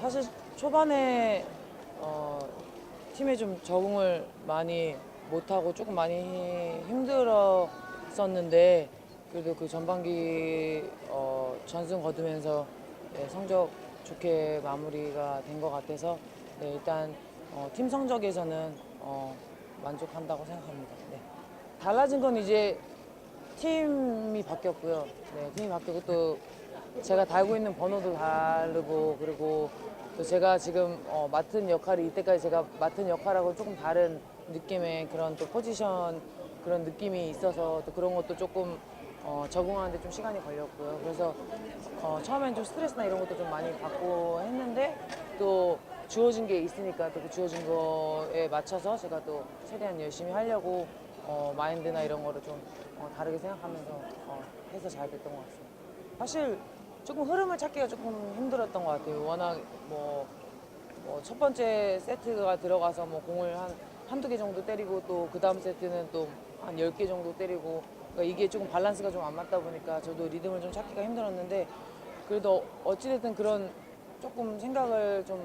사실 초반에 어, 팀에 좀 적응을 많이 못하고 조금 많이 힘들었었는데 그래도 그 전반기 어, 전승 거두면서 네, 성적 좋게 마무리가 된 것 같아서 네, 일단 어, 팀 성적에서는 어, 만족한다고 생각합니다. 네. 달라진 건 이제 팀이 바뀌었고요. 네, 팀이 바뀌고 또 제가 달고 있는 번호도 다르고 그리고 또 제가 지금 어, 맡은 역할이 이때까지 제가 맡은 역할하고 조금 다른 느낌의 그런 또 포지션 그런 느낌이 있어서 또 그런 것도 조금 어, 적응하는데 좀 시간이 걸렸고요. 그래서 어, 처음엔 좀 스트레스나 이런 것도 좀 많이 받고 했는데 또 주어진 게 있으니까 또 그 주어진 거에 맞춰서 제가 또 최대한 열심히 하려고 어, 마인드나 이런 거를 좀 어, 다르게 생각하면서 어, 해서 잘 됐던 것 같습니다. 사실 조금 흐름을 찾기가 조금 힘들었던 것 같아요. 워낙 뭐, 뭐 첫 번째 세트가 들어가서 뭐 공을 한 한두 개 정도 때리고 또 그 다음 세트는 또 한 열 개 정도 때리고 그러니까 이게 조금 밸런스가 좀 안 맞다 보니까 저도 리듬을 좀 찾기가 힘들었는데 그래도 어찌됐든 그런 조금 생각을 좀,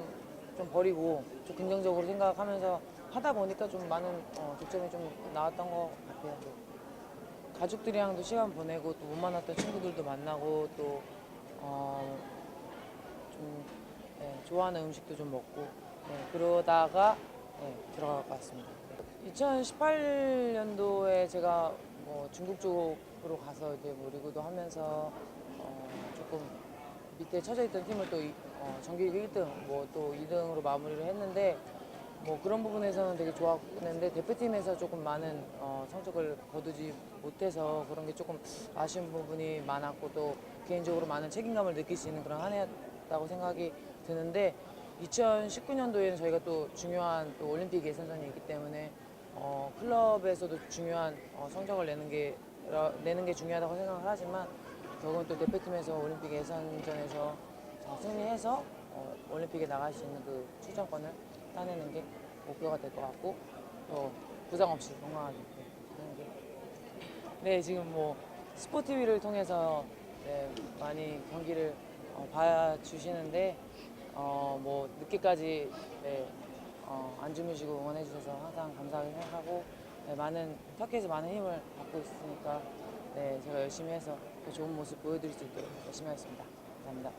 좀 버리고 좀 긍정적으로 생각하면서 하다 보니까 좀 많은 어, 득점이 좀 나왔던 것 같아요. 가족들이랑도 시간 보내고 또 못 만났던 친구들도 만나고 또 어, 좀 네, 좋아하는 음식도 좀 먹고 네, 그러다가 네, 들어갈 것 같습니다. 2018년도에 제가 뭐 중국 쪽으로 가서 이제 뭐 리그도 하면서 어, 조금 밑에 처져 있던 팀을 또 이- 어, 정규리그 1등, 뭐 또 2등으로 마무리를 했는데 뭐 그런 부분에서는 되게 좋았는데 대표팀에서 조금 많은 어, 성적을 거두지 못해서 그런 게 조금 아쉬운 부분이 많았고 또 개인적으로 많은 책임감을 느낄 수 있는 그런 한 해였다고 생각이 드는데 2019년도에는 저희가 또 중요한 또 올림픽 예선전이 있기 때문에 어, 클럽에서도 중요한 어, 성적을 내는 게 라- 내는 게 중요하다고 생각을 하지만 더욱은 또 대표팀에서 올림픽 예선전에서 잘 승리해서 어, 올림픽에 나갈 수 있는 그 출전권을 따내는 게 목표가 될 것 같고 또 부상 없이 건강하게 하는 게 네, 지금 뭐 스포티비를 통해서 네, 많이 경기를 어, 봐주시는데 어, 뭐 늦게까지 네, 어, 안 주무시고 응원해 주셔서 항상 감사하게 생각하고 네, 많은 터키에서 많은 힘을 받고 있으니까 네, 제가 열심히 해서 더 좋은 모습 보여드릴 수 있도록 열심히 하겠습니다. 감사합니다.